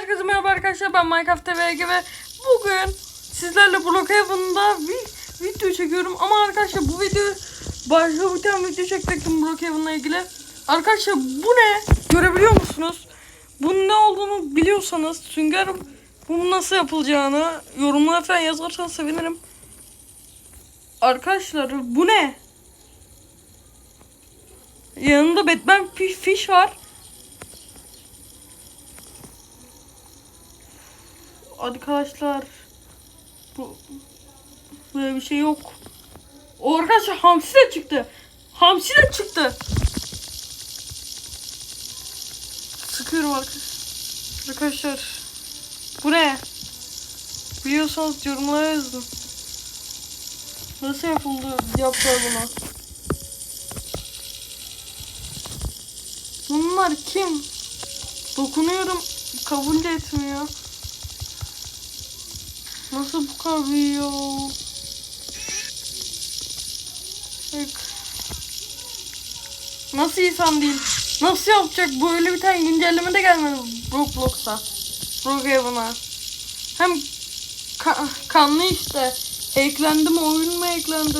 Herkese merhaba arkadaşlar ben Minecraft TVG ve bugün sizlerle Brookhaven'da bir video çekiyorum ama arkadaşlar bu video başka bir tane video çekecektim Brookhaven'la ilgili. Arkadaşlar bu ne? Görebiliyor musunuz? Bunun ne olduğunu biliyorsanız Sünger bunun nasıl yapılacağını yorumlara falan yazarsanız sevinirim. Arkadaşlar bu ne? Yanında Batman Fi- Fish var. Arkadaşlar bu böyle bir şey yok. Arkadaşlar hamsi de çıktı. Hamsi de çıktı. Sıkıyorum arkadaşlar. Bu ne? Biliyorsanız yorumlara yazın. Nasıl yapıldı yaptılar buna? Bunlar kim? Dokunuyorum kabul etmiyor. Nasıl bu kadar büyüyor? Nasıl insan değil? Nasıl yapacak? Böyle bir tane güncelleme de gelmedi Roblox'a. Brookhaven'a. Hem ka- kanlı işte. Eklendi mi? Oyun mu eklendi?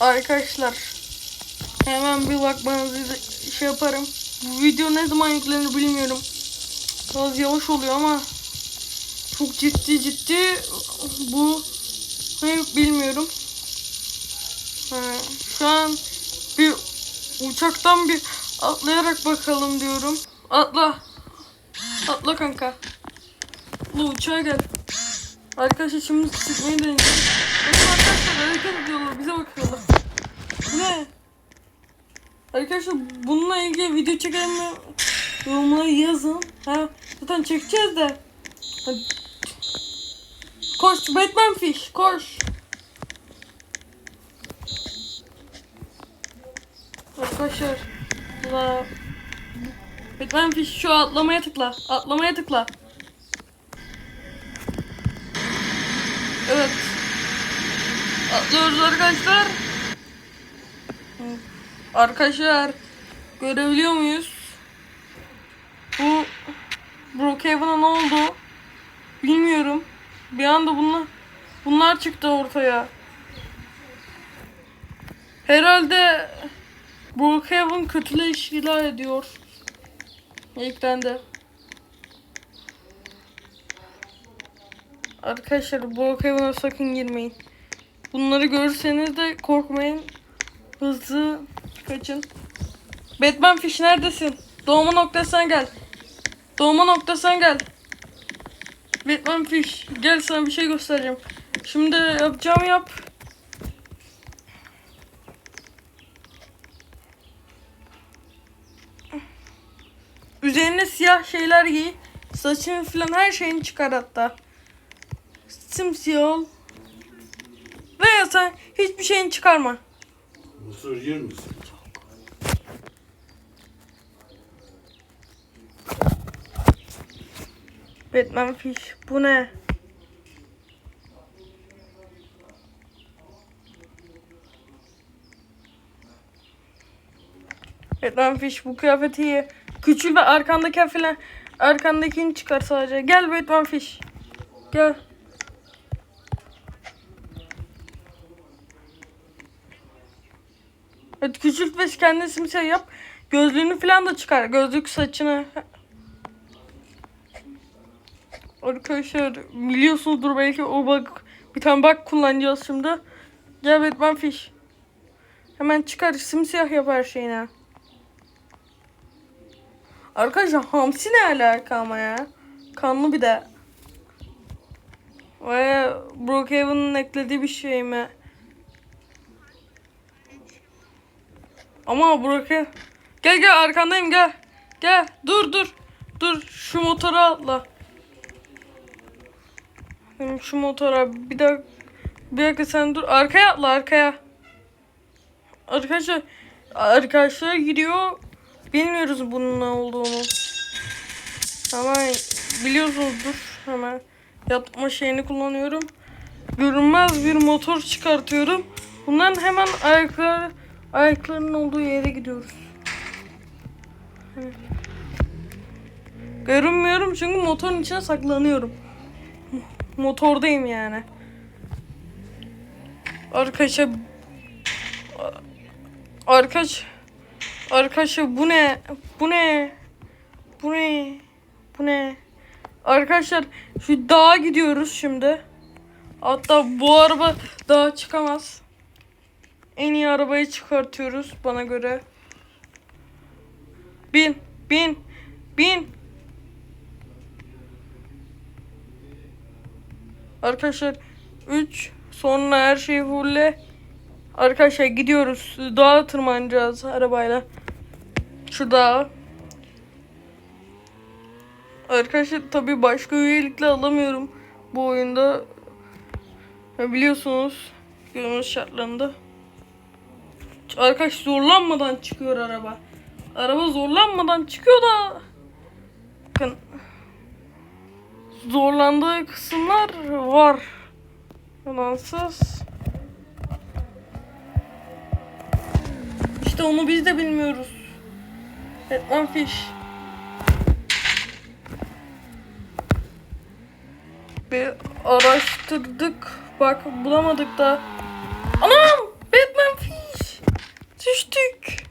Arkadaşlar hemen bir bakmanızı şey yaparım. Bu video ne zaman yüklenir bilmiyorum. Biraz yavaş oluyor ama çok ciddi ciddi bu ne bilmiyorum. Ha, şu an bir uçaktan bir atlayarak bakalım diyorum. Atla. Atla kanka. Atla uçağa gel. Arkadaşlar şimdi çıkmayı deneyeceğim. Bakın arkadaşlar hareket ediyorlar bize bakıyorlar. Ne? Arkadaşlar bununla ilgili video çekelim mi? Yorumlara yazın. Ha, zaten çekeceğiz de. Hadi. Koş Batman Fish koş. Arkadaşlar. La. Batman Fish şu atlamaya tıkla. Atlamaya tıkla. Evet. Atlıyoruz arkadaşlar. Arkadaşlar görebiliyor muyuz? Brookhaven'a ne oldu? Bilmiyorum. Bir anda bunlar bunlar çıktı ortaya. Herhalde Brookhaven kötüleş ilan ediyor. Eklendi. Arkadaşlar Brookhaven'a sakın girmeyin. Bunları görürseniz de korkmayın. Hızlı kaçın. Batman Fish neredesin? Doğma noktasına gel. Doğma noktasına gel. Batman Fish gel sana bir şey göstereceğim. Şimdi yapacağımı yap. Üzerine siyah şeyler giy. Saçını falan her şeyini çıkar hatta. Simsiyah ol. Veya sen hiçbir şeyini çıkarma. Mısır yer misin? Batman Fish. Bu ne? Batman Fish bu kıyafeti iyi. Küçül ve arkandaki falan arkandakini çıkar sadece. Gel Batman Fish. Gel. Evet küçült ve kendini simsiyah yap. Gözlüğünü falan da çıkar. Gözlük saçını. Arkadaşlar biliyorsunuzdur belki o bak bir tane bak kullanacağız şimdi. Gel Batman Fish. Hemen çıkar simsiyah yap her şeyine. Arkadaşlar hamsi ne alaka ama ya? Kanlı bir de. Ve Brookhaven'ın eklediği bir şey mi? Ama Brookhaven... Gel gel arkandayım gel. Gel dur dur. Dur şu motora atla. Benim şu motora bir dakika bir dakika sen dur arkaya atla arkaya. Arkadaşlar arkadaşlar gidiyor. Bilmiyoruz bunun ne olduğunu. Ama biliyorsunuzdur hemen yapma şeyini kullanıyorum. Görünmez bir motor çıkartıyorum. Bunların hemen ayakları ayaklarının olduğu yere gidiyoruz. Görünmüyorum çünkü motorun içine saklanıyorum. Motordayım yani. Arkadaşlar Arkadaş Arkadaşlar bu ne? Bu ne? Bu ne? Bu ne? Arkadaşlar şu dağa gidiyoruz şimdi. Hatta bu araba dağa çıkamaz. En iyi arabayı çıkartıyoruz bana göre. Bin, bin, bin. Arkadaşlar 3 sonra her şeyi fulle. Arkadaşlar gidiyoruz. Dağa tırmanacağız arabayla. Şu dağa. Arkadaşlar tabi başka üyelikle alamıyorum bu oyunda. Biliyorsunuz günümüz şartlarında. Arkadaş zorlanmadan çıkıyor araba. Araba zorlanmadan çıkıyor da bakın zorlandığı kısımlar var. Yalansız. İşte onu biz de bilmiyoruz. Batman Fish. Bir araştırdık. Bak bulamadık da. Anam! Batman Fish! Düştük.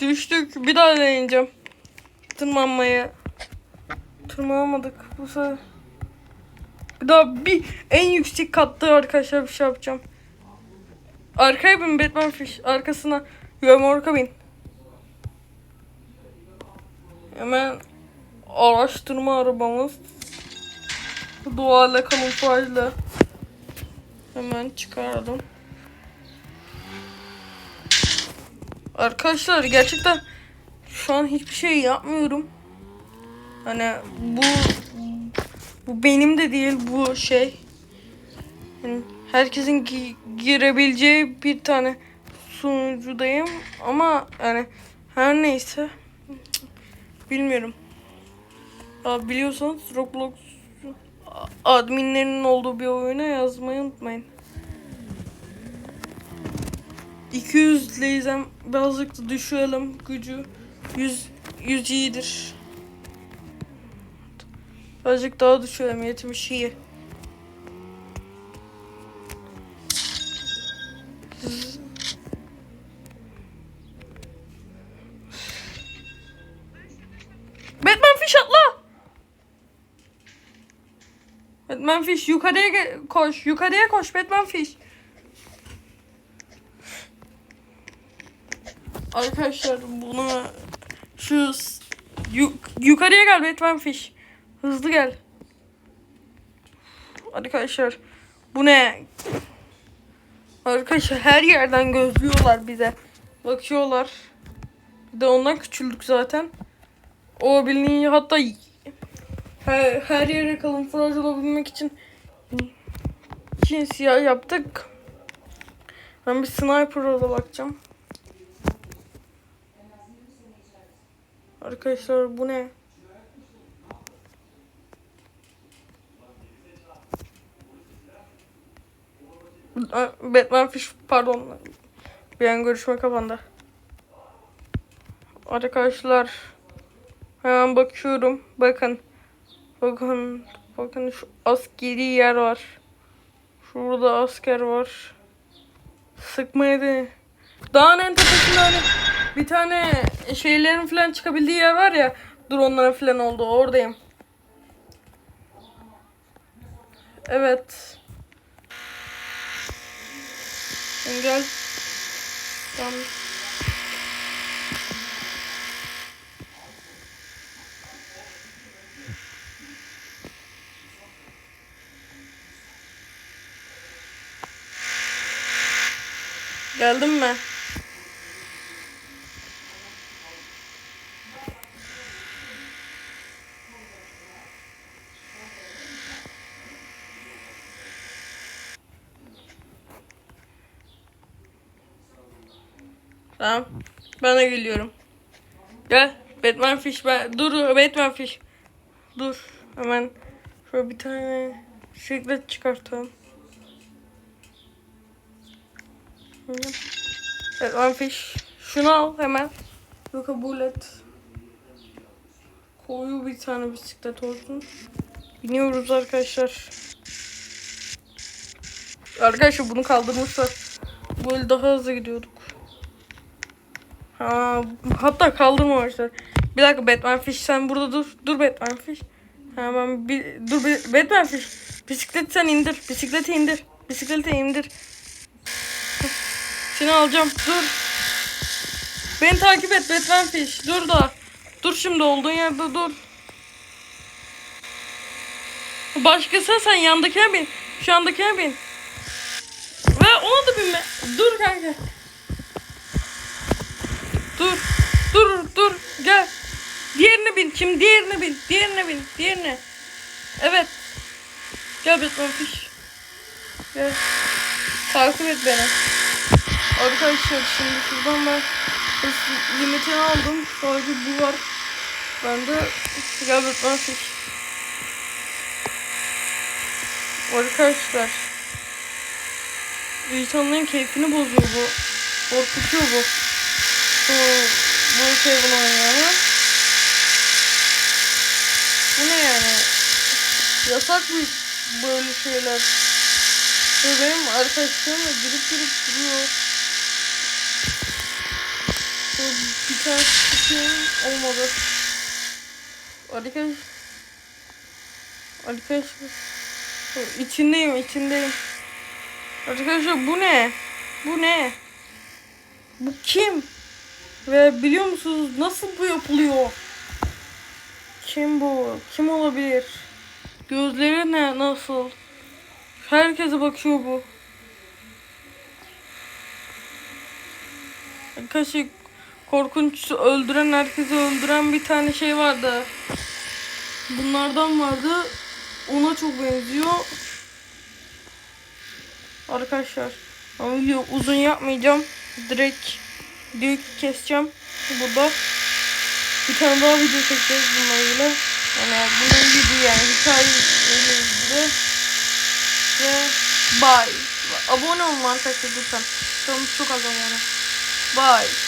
Düştük. Bir daha deneyeceğim. Tırmanmaya. Tırmanamadık bu sefer. Bir daha bir en yüksek katta arkadaşlar bir şey yapacağım. Arkaya bin Batman Fish. Arkasına Yomorka bin. Hemen araştırma arabamız. Doğayla kamuflajla. Hemen çıkardım. Arkadaşlar gerçekten şu an hiçbir şey yapmıyorum. Hani bu bu benim de değil bu şey. Yani herkesin gi- girebileceği bir tane sunucudayım ama yani her neyse bilmiyorum. Ya biliyorsanız Roblox adminlerinin olduğu bir oyuna yazmayı unutmayın. 200 leyzem birazcık da düşürelim gücü. 100 100 iyidir. Birazcık daha düşürelim yetmiş iyi. Batman Fish atla. Batman Fish yukarıya koş. Yukarıya koş Batman Fish. Arkadaşlar bunu şu s- yu- yukarıya gel Batman Fish. Hızlı gel. Arkadaşlar bu ne? Arkadaşlar her yerden gözlüyorlar bize. Bakıyorlar. Bir de ondan küçüldük zaten. O bildiğin hatta her, her yere kamuflaj olabilmek için için siyah yaptık. Ben bir sniper'a da bakacağım. Arkadaşlar bu ne? Batman Fish pardon. Bir an görüşme kapandı. Arkadaşlar hemen bakıyorum. Bakın. Bakın. Bakın şu askeri yer var. Şurada asker var. Sıkmaya de. Dağın en tepesinde hani bir tane şeylerin falan çıkabildiği yer var ya. Dronların falan olduğu oradayım. Evet. Sen Gel. Tamam. Geldin mi? De geliyorum. Gel. Batman Fish. Ben... Dur Batman Fish. Dur. Hemen şöyle bir tane şeklet çıkartalım. Batman Fish. Şunu al hemen. Ve kabul et. Koyu bir tane bisiklet olsun. Biniyoruz arkadaşlar. Arkadaşlar bunu kaldırmışlar. Böyle daha hızlı gidiyorduk. Ha, hatta kaldırmamışlar. Bir dakika Batman Fish sen burada dur. Dur Batman Fish. Hemen bir dur Batman Fish. Bisikleti sen indir. Bisikleti indir. Bisikleti indir. Seni alacağım. Dur. Beni takip et Batman Fish. Dur da. Dur şimdi olduğun yerde dur. Başkası sen yandakine bin. Şu andakine bin. Ve ona da binme. Dur kanka. Dur. Dur dur gel. Diğerine bin. Şimdi diğerine bin. Diğerine bin. Diğerine. Evet. Gel Batman Fish. Gel. Takip et beni. Arkadaşlar şimdi şuradan ben limitini aldım. Sadece bu var. Ben de gel Batman Fish. Arkadaşlar. İnsanların keyfini bozuyor bu. Korkutuyor bu. Bu, bu bunu oynayanı. Bu ne yani? Yasak bir böyle şeyler. Ve benim arkadaşlarım da girip girip duruyor. Bu Bir tane çıkayım olmadı. Arkadaş. Arkadaşlar. İçindeyim içindeyim. Arkadaşlar bu ne? Bu ne? Bu kim? Ve biliyor musunuz nasıl bu yapılıyor? Kim bu? Kim olabilir? Gözleri ne? Nasıl? Herkese bakıyor bu. Arkadaşlar korkunç öldüren herkesi öldüren bir tane şey vardı. Bunlardan vardı. Ona çok benziyor. Arkadaşlar video uzun yapmayacağım. Direkt videoyu keseceğim. Burada bir tane daha video çekeceğiz bununla ilgili. Yani bunun gibi yani hikayeyle ilgili. Ve bye. Abone olun arkadaşlar lütfen. Canım çok az abone. Bye.